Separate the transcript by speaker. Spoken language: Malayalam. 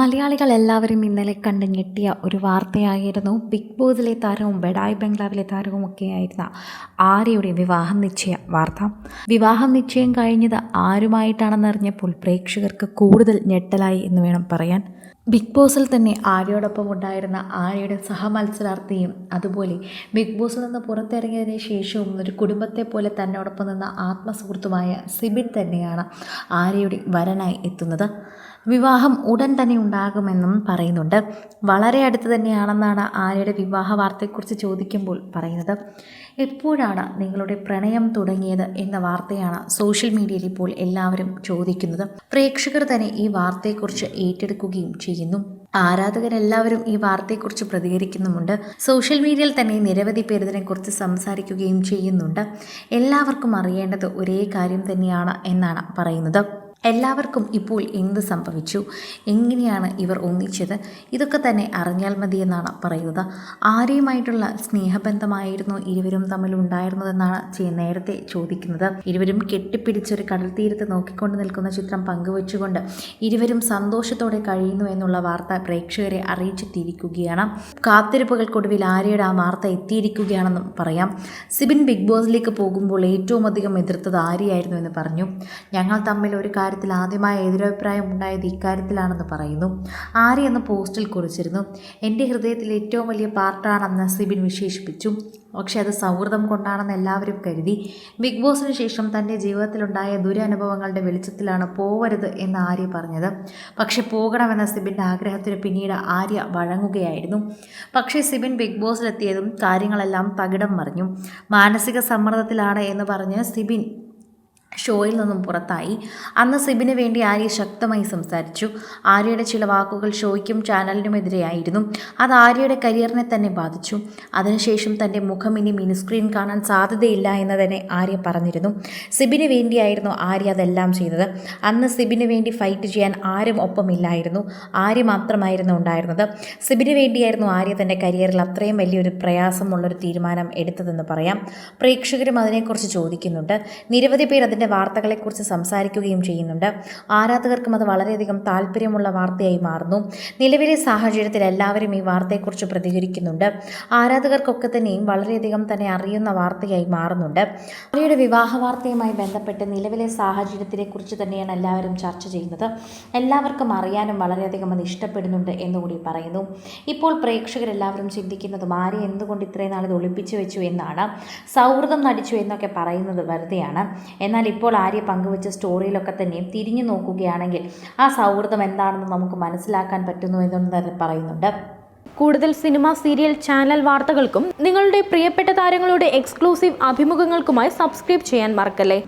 Speaker 1: മലയാളികൾ എല്ലാവരും ഇന്നലെ കണ്ട് ഞെട്ടിയ ഒരു വാർത്തയായിരുന്നു. ബിഗ് ബോസിലെ താരവും ബെഡായ് ബംഗ്ലാവിലെ താരവും ഒക്കെയായിരുന്ന ആര്യയുടെ വിവാഹം നിശ്ചയ വാർത്ത. വിവാഹം നിശ്ചയം കഴിഞ്ഞത് ആരുമായിട്ടാണെന്നറിഞ്ഞപ്പോൾ പ്രേക്ഷകർക്ക് കൂടുതൽ ഞെട്ടലായി എന്ന് വേണം പറയാൻ. ബിഗ് ബോസിൽ തന്നെ ആര്യയോടൊപ്പം ഉണ്ടായിരുന്ന ആര്യയുടെ സഹമത്സരാർത്ഥിയും അതുപോലെ ബിഗ് ബോസിൽ നിന്ന് പുറത്തിറങ്ങിയതിന് ശേഷവും ഒരു കുടുംബത്തെ പോലെ തന്നോടൊപ്പം നിന്ന ആത്മസുഹൃത്തുമായ സിബിൻ തന്നെയാണ് ആര്യയുടെ വരനായി എത്തുന്നത്. വിവാഹം ഉടൻ തന്നെ ഉണ്ടാകുമെന്നും പറയുന്നുണ്ട്. വളരെ അടുത്ത് തന്നെയാണെന്നാണ് ആര്യയുടെ വിവാഹ വാർത്തയെക്കുറിച്ച് ചോദിക്കുമ്പോൾ പറയുന്നത്. എപ്പോഴാണ് നിങ്ങളുടെ പ്രണയം തുടങ്ങിയത് എന്ന വാർത്തയാണ് സോഷ്യൽ മീഡിയയിൽ ഇപ്പോൾ എല്ലാവരും ചോദിക്കുന്നത്. പ്രേക്ഷകർ തന്നെ ഈ വാർത്തയെക്കുറിച്ച് ഏറ്റെടുക്കുകയും ചെയ്യുന്നു. ആരാധകരെല്ലാവരും ഈ വാർത്തയെക്കുറിച്ച് പ്രതികരിക്കുന്നുമുണ്ട്. സോഷ്യൽ മീഡിയയിൽ തന്നെ നിരവധി പേർ ഇതിനെക്കുറിച്ച് സംസാരിക്കുകയും ചെയ്യുന്നുണ്ട്. എല്ലാവർക്കും അറിയേണ്ടത് ഒരേ കാര്യം തന്നെയാണ് എന്നാണ് പറയുന്നത്. എല്ലാവർക്കും ഇപ്പോൾ എന്ത് സംഭവിച്ചു? എങ്ങനെയാണ് ഇവർ ഒന്നിച്ചത്? ഇതൊക്കെ തന്നെ അറിഞ്ഞാൽ മതിയെന്നാണ് പറയുന്നത്. ആരെയുമായിട്ടുള്ള സ്നേഹബന്ധമായിരുന്നു ഇരുവരും തമ്മിൽ ഉണ്ടായിരുന്നതെന്നാണ് നേരത്തെ ചോദിക്കുന്നത്. ഇരുവരും കെട്ടിപ്പിടിച്ചൊരു കടൽ തീരത്ത് നോക്കിക്കൊണ്ട് നിൽക്കുന്ന ചിത്രം പങ്കുവച്ചുകൊണ്ട് ഇരുവരും സന്തോഷത്തോടെ കഴിയുന്നു എന്നുള്ള വാർത്ത പ്രേക്ഷകരെ അറിയിച്ചെത്തിയിരിക്കുകയാണ് കാത്തിരിപ്പുകൾക്കൊടുവിൽ ആര്യയുടെ ആ വാർത്ത എത്തിയിരിക്കുകയാണെന്നും പറയാം. സിബിൻ ബിഗ് ബോസിലേക്ക് പോകുമ്പോൾ ഏറ്റവും അധികം എതിർത്തത് ആര്യയായിരുന്നു എന്ന് പറഞ്ഞു. ഞങ്ങൾ തമ്മിൽ ഒരു കാര്യത്തിൽ ആദ്യമായ എതിരഭിപ്രായം ഉണ്ടായത് ഇക്കാര്യത്തിലാണെന്ന് പറയുന്നു. ആര്യ എന്ന പോസ്റ്റിൽ കുറിച്ചിരുന്നു എന്റെ ഹൃദയത്തിൽ ഏറ്റവും വലിയ പാർട്ടാണെന്ന് സിബിൻ വിശേഷിപ്പിച്ചു. പക്ഷേ അത് സൗഹൃദം കൊണ്ടാണെന്ന് എല്ലാവരും കരുതി. ബിഗ് ബോസിന് ശേഷം തന്റെ ജീവിതത്തിലുണ്ടായ ദുരനുഭവങ്ങളുടെ വെളിച്ചത്തിലാണ് പോവരുത് എന്ന് ആര്യ പറഞ്ഞത്. പക്ഷേ പോകണമെന്ന സിബിന്റെ ആഗ്രഹത്തിന് പിന്നീട് ആര്യ വഴങ്ങുകയായിരുന്നു. പക്ഷേ സിബിൻ ബിഗ് ബോസിലെത്തിയതും കാര്യങ്ങളെല്ലാം തകിടം മറിഞ്ഞു. മാനസിക സമ്മർദ്ദത്തിലാണ് എന്ന് പറഞ്ഞ് സിബിൻ ഷോയിൽ നിന്നും പുറത്തായി. അന്ന് സിബിന് വേണ്ടി ആര്യ ശക്തമായി സംസാരിച്ചു. ആര്യയുടെ ചില വാക്കുകൾ ഷോയ്ക്കും ചാനലിനുമെതിരെയായിരുന്നു. അത് ആര്യയുടെ കരിയറിനെ തന്നെ ബാധിച്ചു. അതിനുശേഷം തന്റെ മുഖം ഇനി മിനിസ്ക്രീൻ കാണാൻ സാധ്യതയില്ല എന്ന് തന്നെ ആര്യ പറഞ്ഞിരുന്നു. സിബിന് വേണ്ടിയായിരുന്നു ആര്യ അതെല്ലാം ചെയ്തത്. അന്ന് സിബിന് വേണ്ടി ഫൈറ്റ് ചെയ്യാൻ ആരും ഒപ്പമില്ലായിരുന്നു. ആര്യ മാത്രമായിരുന്നു ഉണ്ടായിരുന്നത്. സിബിന് വേണ്ടിയായിരുന്നു ആര്യ തന്റെ കരിയറിൽ അത്രയും വലിയൊരു പ്രയാസമുള്ളൊരു തീരുമാനം എടുത്തതെന്ന് പറയാം. പ്രേക്ഷകരും അതിനെക്കുറിച്ച് ചോദിക്കുന്നുണ്ട്. നിരവധി പേർ അതിന്റെ വാർത്തകളെക്കുറിച്ച് സംസാരിക്കുകയും ചെയ്യുന്നുണ്ട്. ആരാധകർക്കും അത് വളരെയധികം താല്പര്യമുള്ള വാർത്തയായി മാറുന്നു. നിലവിലെ സാഹചര്യത്തിൽ എല്ലാവരും ഈ വാർത്തയെക്കുറിച്ച് പ്രതികരിക്കുന്നുണ്ട്. ആരാധകർക്കൊക്കെ തന്നെയും വളരെയധികം തന്നെ അറിയുന്ന വാർത്തയായി മാറുന്നുണ്ട്. മറിയുടെ വിവാഹ വാർത്തയുമായി ബന്ധപ്പെട്ട് നിലവിലെ സാഹചര്യത്തിനെക്കുറിച്ച് തന്നെയാണ് എല്ലാവരും ചർച്ച ചെയ്യുന്നത്. എല്ലാവർക്കും അറിയാനും വളരെയധികം അത് ഇഷ്ടപ്പെടുന്നുണ്ട് എന്നുകൂടി പറയുന്നു. ഇപ്പോൾ പ്രേക്ഷകരെല്ലാവരും ചിന്തിക്കുന്നതും ആരെ എന്തുകൊണ്ട് ഇത്രയും നാൾ ഇത് ഒളിപ്പിച്ചു വെച്ചു എന്നാണ് സൗഹൃദം നടിച്ചു എന്നൊക്കെ പറയുന്നത് വെറുതെയാണ്. എന്നാൽ ഇപ്പോൾ ആര്യ പങ്കുവച്ച സ്റ്റോറിയിലൊക്കെ തന്നെയും തിരിഞ്ഞു നോക്കുകയാണെങ്കിൽ ആ സൗഹൃദം എന്താണെന്ന് നമുക്ക് മനസ്സിലാക്കാൻ പറ്റുന്നു എന്നും തന്നെ പറയുന്നുണ്ട്.
Speaker 2: കൂടുതൽ സിനിമ സീരിയൽ ചാനൽ വാർത്തകൾക്കും നിങ്ങളുടെ പ്രിയപ്പെട്ട താരങ്ങളുടെ എക്സ്ക്ലൂസീവ് അഭിമുഖങ്ങൾക്കുമായി സബ്സ്ക്രൈബ് ചെയ്യാൻ മറക്കല്ലേ?